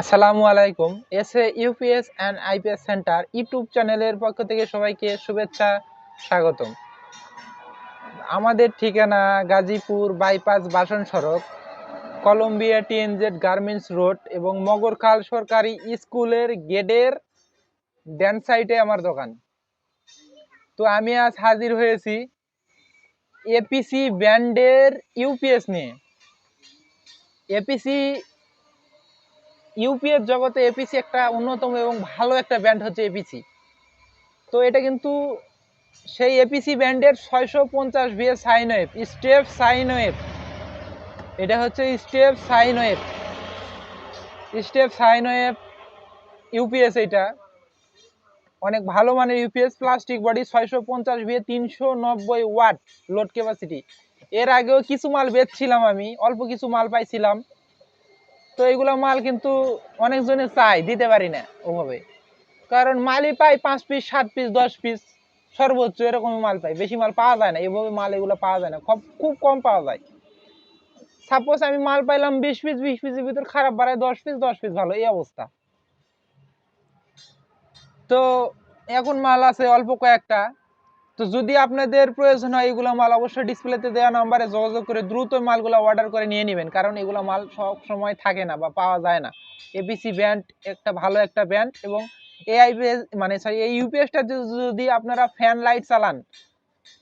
আসসালামু আলাইকুম। S A UPS and IPS centre YouTube চ্যানেলের পক্ষ থেকে সবাইকে শুভেচ্ছা, স্বাগতম। আমাদের ঠিকানা গাজীপুর বাইপাস বাসন সড়ক, কলম্বিয়া টিএনজেড গার্মেন্টস রোড এবং মগরখাল সরকারি স্কুলের গেটের ড্যান সাইডে আমার দোকান। তো আমি আজ হাজির হয়েছি এপিসি ব্যান্ডের ইউপিএস নিয়ে। এপিসি ইউপিএস জগতে এপিসি একটা অন্যতম এবং ভালো একটা ব্যান্ড হচ্ছে এপিসি তো এটা কিন্তু সেই এপিসি ব্যান্ডের ছয়শো পঞ্চাশ VA sine wave step sine wave এটা হচ্ছে step sine wave step sine wave UPS এটা। অনেক ভালো মানের ইউপিএস প্লাস্টিক বডি ছয়শো পঞ্চাশ ভিএ তিনশো নব্বই ওয়াট লোড ক্যাপাসিটি এর আগেও কিছু মাল বেচছিলাম আমি, অল্প কিছু মাল পাইছিলাম। তো এগুলো মাল কিন্তু অনেকজনে চাই দিতে পারি না ওভাবে। কারণ মালই পাই পাঁচ পিস সাত পিস দশ পিস সর্বোচ্চ এরকম মাল পাই। বেশি মাল পাওয়া যায় না, এভাবে মাল এগুলো পাওয়া যায় না। খুব খুব কম পাওয়া যায়। সাপোজ আমি মাল পাইলাম বিশ পিস বিশ পিসের ভিতর খারাপ বাড়ায় দশ পিস দশ পিস ভালো, এই অবস্থা। তো এখন মাল আছে অল্প কয়েকটা। তো যদি আপনাদের প্রয়োজন হয়, এগুলো মাল অবশ্যই ডিসপ্লেতে দেওয়া নাম্বারে যোগাযোগ করে দ্রুত মালগুলো অর্ডার করে নিয়ে নেবেন। কারণ এগুলো মাল সব সময় থাকে না বা পাওয়া যায় না। এবিসি ব্যান্ড একটা ভালো একটা ব্যান্ড এবং এআইপিএস মানে সরি এই ইউপিএসটা যদি আপনারা ফ্যান লাইট চালান,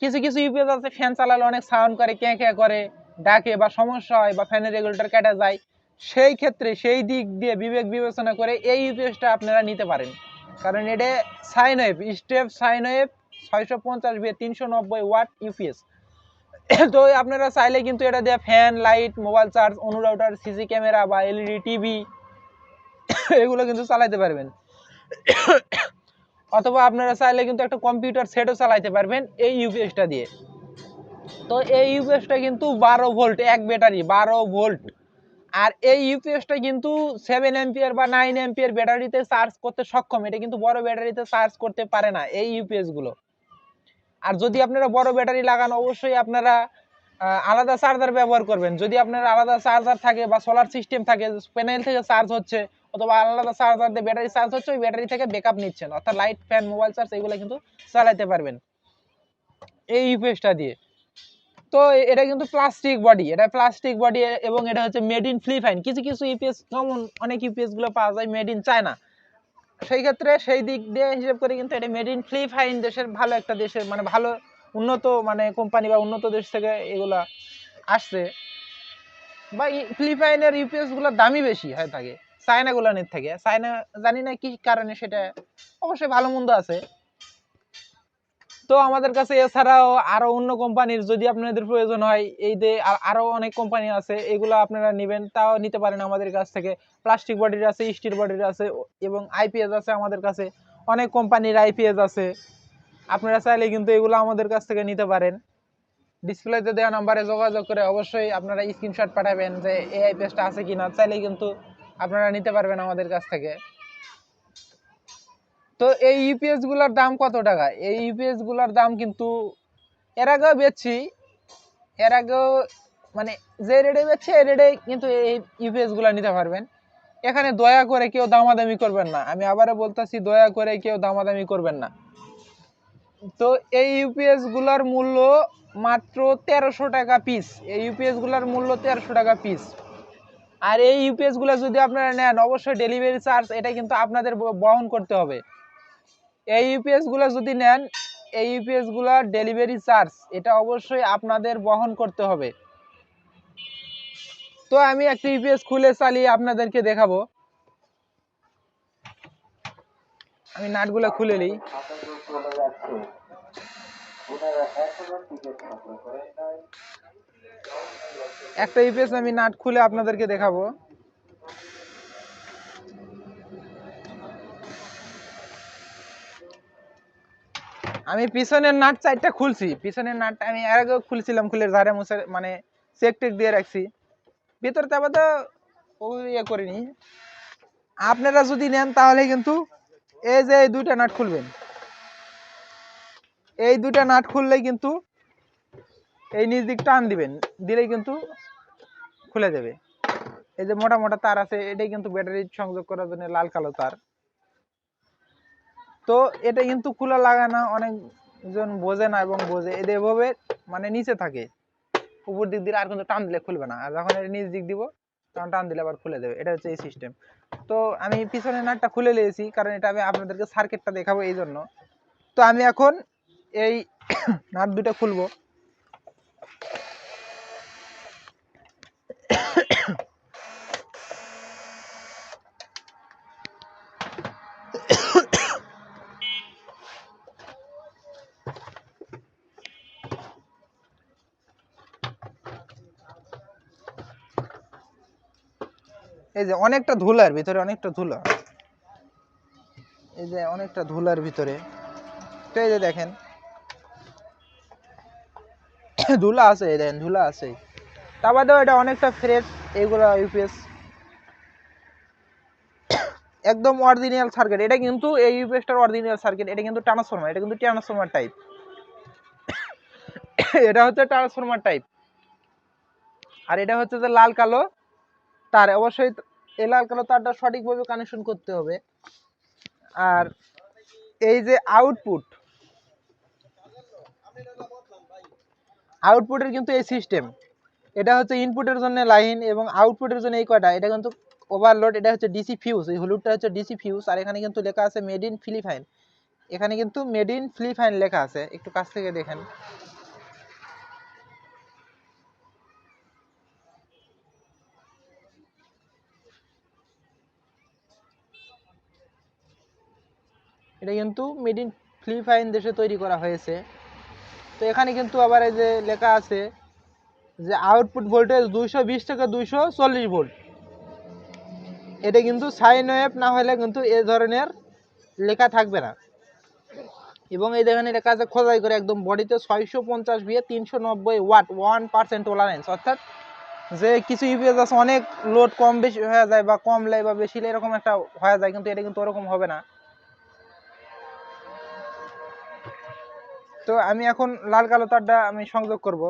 কিছু কিছু ইউপিএস আছে ফ্যান চালালে অনেক সাউন্ড করে, ক্যাঁ ক্যাঁ করে, ডাকে বা সমস্যা হয় বা ফ্যানের রেগুলেটর কেটে যায়, সেই ক্ষেত্রে সেই দিক দিয়ে বিবেক বিবেচনা করে এই ইউপিএসটা আপনারা নিতে পারেন। কারণ এটা sine wave step sine wave ছয়শো পঞ্চাশ বিয়ে তিনশো নব্বই ওয়াট ইউপিএস তো আপনারা চাইলে কিন্তু এটা দিয়ে ফ্যান লাইট মোবাইল চার্জ অনুরাউটার সিসি ক্যামেরা বা এলইডি টিভি এগুলো কিন্তু চালাইতে পারবেন। অথবা আপনারা চাইলে কিন্তু একটা কম্পিউটার সেটও চালাইতে পারবেন এই ইউপিএসটা দিয়ে। তো এই ইউপিএসটা কিন্তু বারো ভোল্ট এক ব্যাটারি বারো ভোল্ট আর এই ইউপিএসটা কিন্তু সেভেন এম্পিয়ার বা নাইন এম্পিয়ার ব্যাটারিতে চার্জ করতে সক্ষম। এটা কিন্তু বড় ব্যাটারিতে চার্জ করতে পারে না এই ইউপিএসগুলো। আর যদি আপনারা বড় ব্যাটারি লাগান, অবশ্যই আপনারা আলাদা চার্জার ব্যবহার করবেন। যদি আপনার আলাদা চার্জার থাকে বা সোলার সিস্টেম থাকে প্যানেল থেকে চার্জ হচ্ছে, অথবা আলাদা চার্জার দিয়ে ব্যাটারি চার্জ হচ্ছে, ওই ব্যাটারি থেকে ব্যাকআপ নিচ্ছেন। অর্থাৎ লাইট ফ্যান মোবাইল চার্জ এগুলো কিন্তু চালাতে পারবেন। এই ইউপিএসটা দিয়ে। তো এটা কিন্তু প্লাস্টিক বডি এটা প্লাস্টিক বডি এবং এটা হচ্ছে মেড ইন ফিলিপাইন কিছু কিছু ইউপিএস কমন অনেক ইউপিএসগুলো পাওয়া যায় মেড ইন চায়না সেই ক্ষেত্রে সেই দিক দিয়ে হিসেব করে কিন্তু এটা মেড ইন ফিলিপাইন দেশের ভালো একটা দেশের মানে ভালো উন্নত মানে কোম্পানি বা উন্নত দেশ থেকে এগুলা আসছে। বা ফিলিপাইনের ইউপিএসগুলোর দামই বেশি হয়ে থাকে চায়না গুলানের থেকে। চায়না জানি না কি কারণে সেটা অবশ্যই ভালো মন্দ আছে। তো আমাদের কাছে এছাড়াও আরও অন্য কোম্পানির যদি আপনাদের প্রয়োজন হয়, এই যে আ- আরও অনেক কোম্পানি আছে, এগুলো আপনারা নেবেন, তাও নিতে পারেন আমাদের কাছ থেকে। প্লাস্টিক বডির আছে স্টিল বডির আছে এবং আইপিএস আছে আমাদের কাছে। অনেক কোম্পানির আইপিএস আছে। আপনারা চাইলে কিন্তু এগুলো আমাদের কাছ থেকে নিতে পারেন। ডিসপ্লেতে দেওয়া নাম্বারে যোগাযোগ করে অবশ্যই আপনারা স্ক্রিনশট পাঠাবেন যে এই আইপিএসটা আছে কিনা। চাইলে কিন্তু আপনারা নিতে পারবেন আমাদের কাছ থেকে। তো এই ইউপিএসগুলার দাম কত টাকা? এই ইউপিএসগুলার দাম কিন্তু এর আগেও বেচছি, এর আগেও মানে যে রেটে বেচছি, এই রেটে কিন্তু এই ইউপিএসগুলা নিতে পারবেন। এখানে দয়া করে কেউ দামাদামি করবেন না। আমি আবারও বলতেছি, দয়া করে কেউ দামাদামি করবেন না। তো এই ইউপিএসগুলার মূল্য মাত্র তেরোশো টাকা পিস এই ইউপিএসগুলার মূল্য তেরোশো টাকা পিস আর এই ইউপিএসগুলো যদি আপনারা নেন, অবশ্যই ডেলিভারি চার্জ এটা কিন্তু আপনাদের বহন করতে হবে। এই ইউপিএসগুলো যদি নেন, এই ইউপিএসগুলার ডেলিভারি চার্জ এটা অবশ্যই আপনাদের বহন করতে হবে। তো আমি একটা ইউপিএস খুলে চালিয়ে আপনাদেরকে দেখাবো। আমি নাটগুলো খুলে নিই। একটা ইউপিএস আমি নাট খুলে আপনাদেরকে দেখাবো। আমি পিছনের নাট চারটা খুলছি। পিছনের নাটটা আমি এর আগেও খুলছিলাম, খুলে ধারে মুছে মানে চেক টেক দিয়ে রাখছি। ভিতরে আবার তো ও ইয়ে করিনি। আপনারা যদি নেন তাহলে কিন্তু এই যে এই দুইটা নাট খুলবেন। এই দুইটা নাট খুললেই কিন্তু এই নিচ দিক টান দিবেন, দিলেই কিন্তু খুলে যাবে। এই যে মোটা মোটা তার আছে, এটাই কিন্তু ব্যাটারি সংযোগ করার জন্য লাল কালো তার। তো এটা কিন্তু খোলা লাগে লাগানো অনেকজন বোঝে না এবং বোঝে। এদের এভাবে মানে নিচে থাকে। উপর দিক দিয়ে আর কিন্তু টান দিলে খুলবে না। আর যখন এটা নিচ দিক দিব, তখন টান দিলে আবার খুলে দেবে। এটা হচ্ছে এই সিস্টেম তো আমি পিছনের নাটটা খুলে নিয়েছি, কারণ এটা আমি আপনাদেরকে সার্কিটটা দেখাবো এই জন্য তো আমি এখন এই নাট দুটো খুলবো। এই যে অনেকটা ধুলার ভিতরে, অনেকটা ধুলা। এই যে অনেকটা ধুলার ভিতরে। তো এই যে দেখেন। ধুলা আছে, এই দেখেন, ধুলা আছে। তা বাদেও এটা অনেকটা ফ্রেশ এইগুলো ইউপিএস একদম অরিজিনাল সার্কিট এটা কিন্তু এই ইউপিএসটার অরিজিনাল সার্কিট এটা কিন্তু ট্রান্সফরমার এটা কিন্তু ট্রান্সফরমার টাইপ এটা হচ্ছে ট্রান্সফরমার টাইপ আর এটা হচ্ছে যে লাল কালো তার অবশ্যই এই লাল কালো তারটা সঠিকভাবে কানেকশন করতে হবে। আর এই যে আউটপুট আউটপুটের কিন্তু এই সিস্টেম এটা হচ্ছে ইনপুটের জন্য লাইন এবং আউটপুটের জন্য এই কয়টা? এটা কিন্তু ওভারলোড এটা হচ্ছে ডিসি ফিউজ এই হলুদটা হচ্ছে ডিসি ফিউজ আর এখানে কিন্তু লেখা আছে মেড ইন ফিলিপাইন এখানে কিন্তু মেড ইন ফিলিপাইন লেখা আছে। একটু কাছ থেকে দেখেন। এটা কিন্তু মেড ইন ফিলিপাইন দেশে তৈরি করা হয়েছে। তো এখানে কিন্তু আবার এই যে লেখা আছে যে আউটপুট ভোল্টেজ দুইশো বিশ থেকে দুইশো চল্লিশ ভোল্ট এটা কিন্তু সাইন ওয়েভ না হলে কিন্তু এ ধরনের লেখা থাকবে না। এবং এই দেখেন লেখা আছে খোদাই করে একদম বডিতে ছয়শো পঞ্চাশ বিয়ে তিনশো নব্বই ওয়াট ওয়ান পার্সেন্ট টলারেন্স অর্থাৎ যে কিছু ইউপিএস আছে, অনেক লোড কম বেশি হয়ে যায় বা কম লেয় বা বেশি এরকম একটা হয়ে যায়, কিন্তু এটা কিন্তু ওরকম হবে না। তো আমি এখন লাল কালো তারটা আমি সংযোগ করব।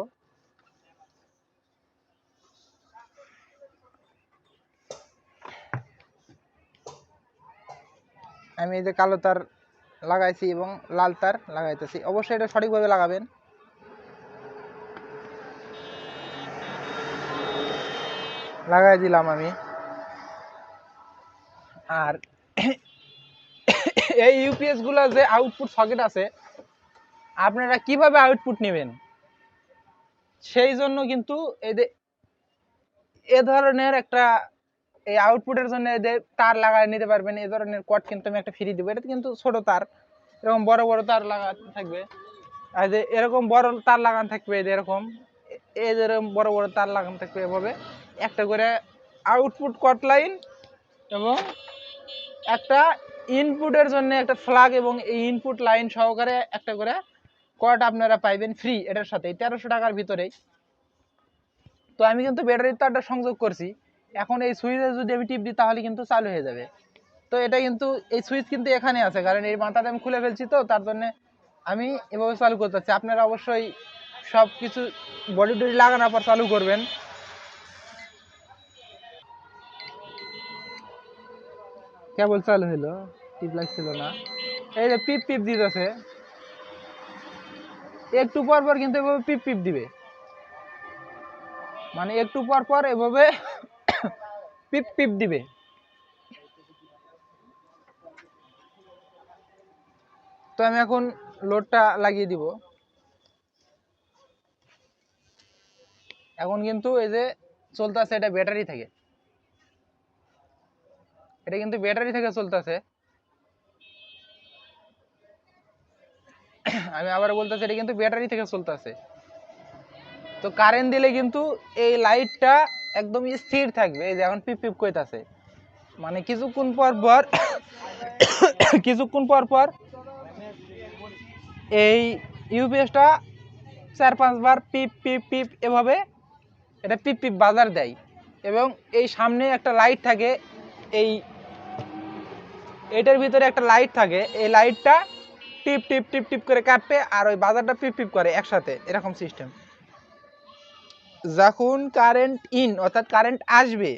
আমি এই যে কালো তার লাগাইছি এবং লাল তার লাগাইতেছি। অবশ্যই এটা সঠিকভাবে লাগাবেন। লাগাই দিলাম আমি। আর এই ইউপিএসগুলো যে আউটপুট সকেট আছে আপনারা কীভাবে আউটপুট নেবেন? সেই জন্য কিন্তু এদের এ ধরনের একটা এই আউটপুটের জন্য এদের তার লাগায় নিতে পারবেন। এ ধরনের কট কিন্তু আমি একটা ফ্রি দেবো। এটা কিন্তু ছোট তার। এরকম বড় বড় তার লাগা থাকবে। আর যে এরকম বড় তার লাগানো থাকবে, এদের এরকম। এ- এই যে এরকম বড় বড় তার লাগানো থাকবে এভাবে। একটা করে আউটপুট কট লাইন এবং একটা ইনপুটের জন্য একটা ফ্ল্যাগ এবং এই ইনপুট লাইন সহকারে একটা করে কট আপনারা পাইবেন ফ্রি এটার সাথে। তেরোশো টাকার ভিতরেই। তো আমি কিন্তু ব্যাটারির তারটা সংযোগ করছি। এখন এই সুইচে যদি আমি টিপ দিই, তাহলে কিন্তু চালু হয়ে যাবে। তো এটা কিন্তু, এই সুইচ কিন্তু এখানে আছে, কারণ এই মাথাটা আমি খুলে ফেলছি তো, তার জন্য আমি এভাবে চালু করতে চাচ্ছি। আপনারা অবশ্যই সব কিছু বডি টডি লাগানোর পর চালু করবেন। কেবল চালু হলো টিপ লাগছিল না। এই যে পিপ পিপ দিতেছে। একটু পর পর কিন্তু এভাবে পিপ পিপ দিবে। মানে একটু পর পর এভাবে পিপ পিপ দিবে। তো আমি এখন লোডটা লাগিয়ে দিব। এখন কিন্তু এই যে চলতেছে, এটা ব্যাটারি থেকে। এটা কিন্তু ব্যাটারি থেকে চলতেছে। আমি আবার বলতেছি, এটা কিন্তু ব্যাটারি থেকে চলতেছে। তো কারেন্ট দিলে কিন্তু এই লাইটটা একদম স্থির থাকবে, এই যে এখন পিপ পিপ কইতাছে। মানে কিছুক্ষণ পর পর, কিছুক্ষণ পর পর এই ইউপিএসটা চার পাঁচবার পিপ পিপ পিপ এভাবে এটা পিপ পিপ বাজার দেয়। এবং এই সামনে একটা লাইট থাকে, এই এটার ভিতরে একটা লাইট থাকে, এই লাইটটা টিপ টিপ টিপ টিপ করে কাটবে আর ওই বাজারটা পিপ পিপ করে একসাথে, এরকম সিস্টেম যখন কারেন্ট ইন অর্থাৎ কারেন্ট আসবে,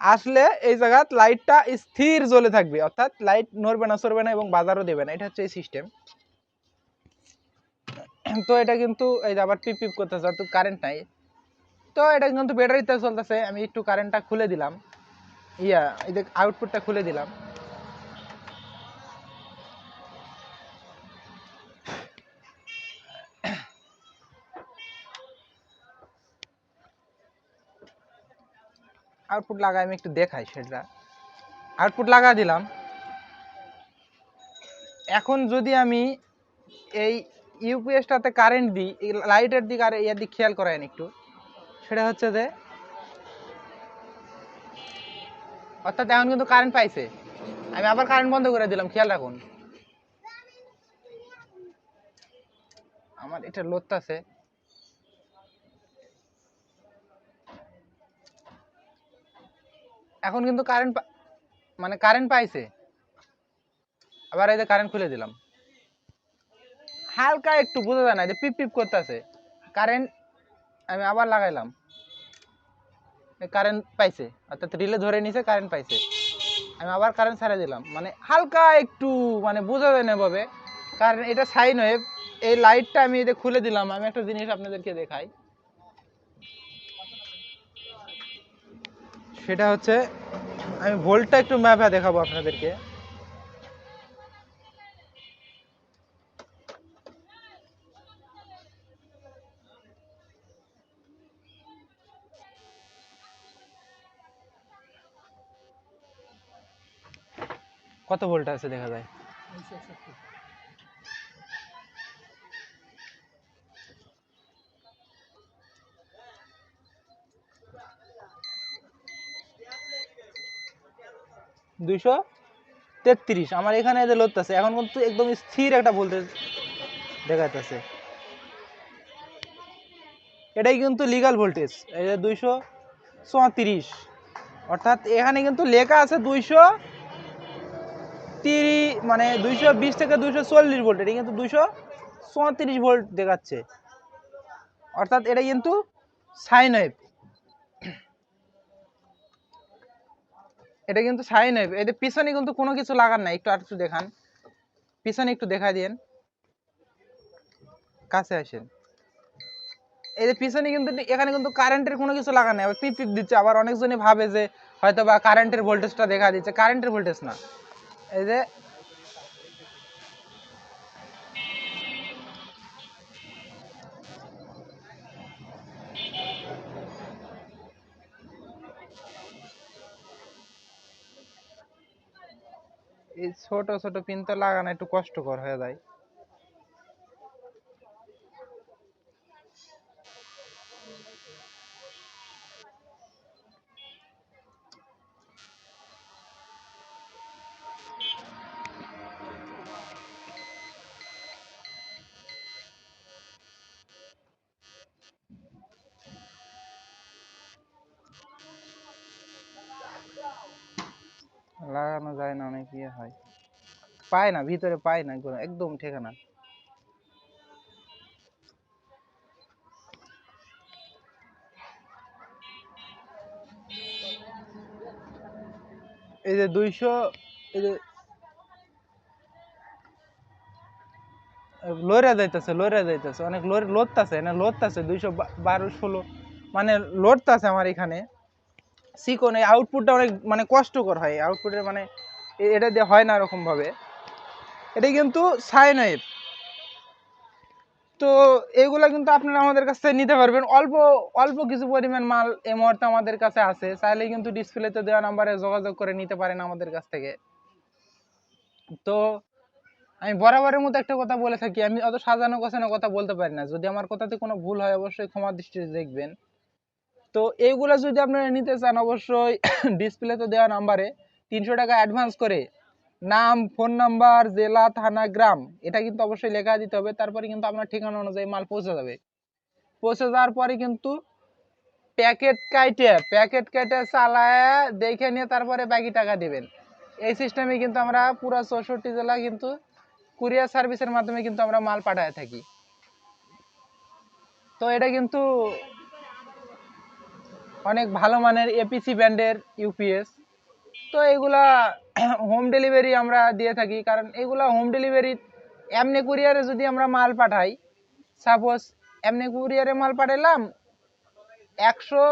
আসলে এই জায়গাত লাইটটা স্থির জ্বলে থাকবে, অর্থাৎ লাইট নড়বে না, সরবে না এবং বাজারও দেবে না, এটা হচ্ছে এই সিস্টেম তো এটা কিন্তু এই যে আবার পিপ পিপ করতেছে তো কারেন্ট নাই, তো এটা কিন্তু ব্যাটারিতে চলতেছে, আমি একটু কারেন্টটা খুলে দিলাম। ইয়া, এই যে আউটপুটটা খুলে দিলাম। আউটপুট লাগাই, আমি একটু দেখাই সেটা। আউটপুট লাগা দিলাম। এখন যদি আমি এই ইউপিএসটাতে কারেন্ট দিই লাইটের দিক আর এর দিক খেয়াল করেন একটু, সেটা হচ্ছে যে, অর্থাৎ এখন কিন্তু কারেন্ট পাইছে। আমি আবার কারেন্ট বন্ধ করে দিলাম, খেয়াল রাখুন। আমার এটা লোড আছে। এখন কিন্তু কারেন্ট মানে কারেন্ট পাইছে। আবার এই যে কারেন্ট খুলে দিলাম। হালকা একটু, বোঝা যায় না যে পিপ পিপ করতেছে। কারেন্ট আমি আবার লাগাইলাম। কারেন্ট পাইছে, অর্থাৎ রিলে ধরে নিছে কারেন্ট পাইছে। আমি আবার কারেন্ট ছাড়া দিলাম। মানে হালকা একটু মানে বোঝা যায় না ভাবে কারণ এটা সাইন ওয়েভ এই লাইটটা আমি যে খুলে দিলাম। আমি একটা জিনিস আপনাদেরকে দেখাই। সেটা হচ্ছে আমি ভোল্টটা একটু ম্যাপে দেখাবো আপনাদেরকে। কত ভোল্ট আছে দেখা যায়? দুইশো তেত্রিশ। আমার এখানে যে লোড আছে এখন কিন্তু একদম স্থির একটা ভোল্টেজ দেখাইতেছে। এটাই কিন্তু লিগাল ভোল্টেজ এই যে দুইশো চৌত্রিশ। অর্থাৎ এখানে কিন্তু লেখা আছে দুইশো তিরি মানে দুইশো বিশ থেকে দুইশো চল্লিশ ভোল্ট এটা কিন্তু দুইশো চৌত্রিশ ভোল্ট দেখাচ্ছে। অর্থাৎ এটা কিন্তু সাইন ওয়েভ এটা কিন্তু সাইন ওয়েভ এদের পিছনে কিন্তু কোনো কিছু লাগার নাই। একটু আর একটু দেখান। পিছনে একটু দেখা দিন কাছে আসেন। যে পিছনে কিন্তু এখানে কিন্তু কারেন্টের কোনো কিছু লাগা নাই। আবার পিপ পিপ দিচ্ছে। আবার অনেকজনই ভাবে যে হয়তো বা কারেন্টের ভোল্টেজটা দেখা দিচ্ছে। কারেন্টের ভোল্টেজ না। এই যে ছোট ছোট পিন তো লাগানো একটু কষ্টকর হয়ে যায়। লাগানো যায় না, অনেক ইয়ে হয়। পায় না, ভিতরে পায় না একদম- ঠিকানা। এই যে দুইশো, এই যে লইরা যাইতেছে লইরা যাইতেছে, অনেক লোড লোডতাছে না লোডতাছে দুইশো বারো, ষোলো মানে লোডতাছে আমার এখানে। সিকন এই আউটপুটটা অনেক মানে কষ্টকর হয় আউটপুটের মানে এটা দিয়ে হয় না এরকম ভাবে এটা কিন্তু সাইন ওয়েভ তো এগুলা কিন্তু আপনারা আমাদের কাছ নিতে পারবেন। অল্প অল্প কিছু পরিমাণ মাল এই মুহূর্তে আমাদের কাছে আছে। চাইলে কিন্তু ডিসপ্লেতে দেওয়া নাম্বারে যোগাযোগ করে নিতে পারেন আমাদের কাছ থেকে। তো আমি বরাবরের মতো একটা কথা বলে থাকি। আমি অত সাজানো গোছানো কথা বলতে পারি না। যদি আমার কথাতে কোনো ভুল হয়, অবশ্যই ক্ষমা দৃষ্টিতে দেখবেন। তো এইগুলো যদি আপনারা নিতে চান, অবশ্যই ডিসপ্লেতে দেওয়া নাম্বারে তিনশো টাকা অ্যাডভান্স করে নাম, ফোন নাম্বার, জেলা, থানা, গ্রাম, এটা কিন্তু অবশ্যই লেখা দিতে হবে। তারপরে কিন্তু আপনার ঠিকানা অনুযায়ী মাল পৌঁছে যাবে। পৌঁছে যাওয়ার পরে কিন্তু প্যাকেট কাইটে, প্যাকেট কেটে চালায়, দেখে নিয়ে তারপরে বাকি টাকা দেবেন। এই সিস্টেমে কিন্তু আমরা পুরো চৌষট্টি জেলা কিন্তু কুরিয়ার সার্ভিসের মাধ্যমে কিন্তু আমরা মাল পাঠায় থাকি। তো এটা কিন্তু অনেক ভালো মানের এপিসি ব্যান্ডের ইউপিএস তো এগুলা হোম ডেলিভারি আমরা দিয়ে থাকি। কারণ এগুলা হোম ডেলিভারি এমনি কুরিয়ারে যদি আমরা মাল পাঠাই সাপোজ এমনি কুরিয়ারে মাল পাঠালাম একশো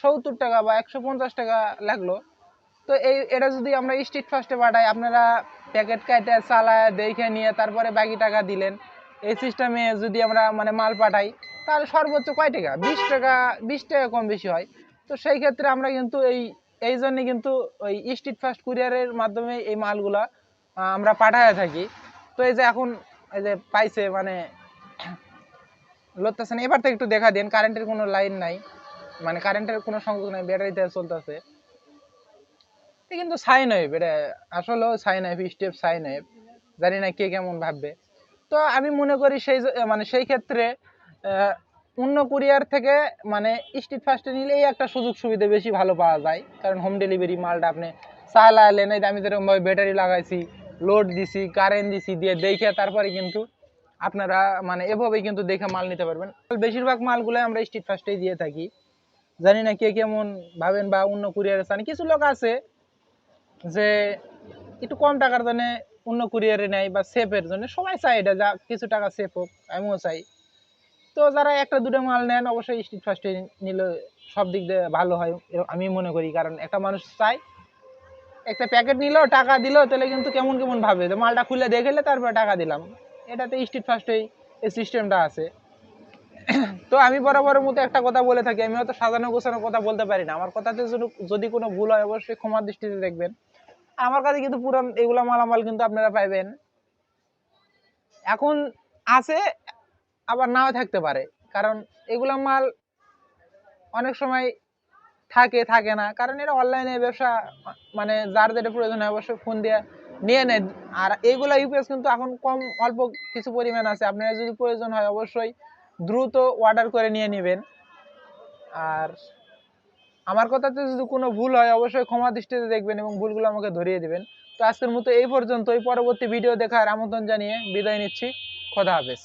সত্তর টাকা বা একশো পঞ্চাশ টাকা লাগল। তো এই, এটা যদি আমরা স্ট্রিট ফাস্টে পাঠাই, আপনারা প্যাকেট কাটে চালায়, দেখে নিয়ে তারপরে বাকি টাকা দিলেন। এই সিস্টেমে যদি আমরা মানে মাল পাঠাই, তাহলে সর্বোচ্চ কয় টাকা? বিশ টাকা বিশ টাকা কম বেশি হয়। তো সেই ক্ষেত্রে আমরা কিন্তু এই এই জন্যে কিন্তু ওই স্ট্রিট ফাস্ট কুরিয়ারের মাধ্যমে এই মালগুলা আমরা পাঠায় থাকি। তো এই যে এখন এই যে পাইছে মানে লড়তেছেন এবার তো একটু দেখা দিন কারেন্টের কোনো লাইন নাই। মানে কারেন্টের কোনো সংযোগ নাই ব্যাটারিতে চলতেছে। কিন্তু সাইন ওয়েভ এটা আসলেও sine wave step sine wave জানি না কে কেমন ভাববে। তো আমি মনে করি সেই মানে সেই ক্ষেত্রে অন্য কুরিয়ার থেকে মানে স্ট্রিট ফাস্টে নিলে এই একটা সুযোগ সুবিধা বেশি ভালো পাওয়া যায়। কারণ হোম ডেলিভারি মালটা আপনি চালালেন এই যে আমি যেরকমভাবে ব্যাটারি লাগাইছি লোড দিছি কারেন্ট দিছি, দিয়ে দেখে তারপরে কিন্তু আপনারা মানে এভাবেই কিন্তু দেখে মাল নিতে পারবেন। বেশিরভাগ মালগুলো আমরা স্ট্রিট ফাস্টেই দিয়ে থাকি। জানি না কে কেমন ভাবেন বা অন্য কুরিয়ারে চান কিছু লোক আছে যে একটু কম টাকার জন্য অন্য কুরিয়ারে নেয় বা সেফের জন্য, সবাই চাই এটা, যা কিছু টাকা সেফ হোক, আমিও চাই। তো যারা একটা দুটো মাল নেন, অবশ্যই স্ট্রিট ফাস্টে নিলে সব দিক দিয়ে ভালো হয় আমি মনে করি। কারণ একটা মানুষ চায়, একটা প্যাকেট নিল, টাকা দিল, তাহলে কিন্তু কেমন কেমন ভাবে। যে মালটা খুলে দেখেলে তারপরে টাকা দিলাম। এটাতে স্ট্রিট ফাস্টেই এই সিস্টেমটা আছে। তো আমি বরাবরের মতো একটা কথা বলে থাকি। আমি হয়তো সাজানো গোছানো কথা বলতে পারি না। আমার কথাতে যদি কোনো ভুল হয়, অবশ্যই ক্ষমার দৃষ্টিতে দেখবেন। আমার কাছে কিন্তু পুরান এগুলা মালামাল কিন্তু আপনারা পাইবেন। এখন আছে আবার নাও থাকতে পারে। কারণ এগুলা মাল অনেক সময় থাকে থাকে না। কারণ এটা অনলাইনে ব্যবসা মানে যার যেটা প্রয়োজন হয় অবশ্যই ফোন দিয়ে নিয়ে নেয়। আর এইগুলা ইউপিএস কিন্তু এখন কম, অল্প কিছু পরিমাণ আছে। আপনারা যদি প্রয়োজন হয় অবশ্যই দ্রুত অর্ডার করে নিয়ে নেবেন। আর আমার কথাতে যদি কোনো ভুল হয় অবশ্যই ক্ষমা দৃষ্টিতে দেখবেন এবং ভুলগুলো আমাকে ধরিয়ে দেবেন। তো আজকের মতো এই পর্যন্ত পর্যন্তই। পরবর্তী ভিডিও দেখার আমন্ত্রণ জানিয়ে বিদায় নিচ্ছি। খোদা হাফেজ।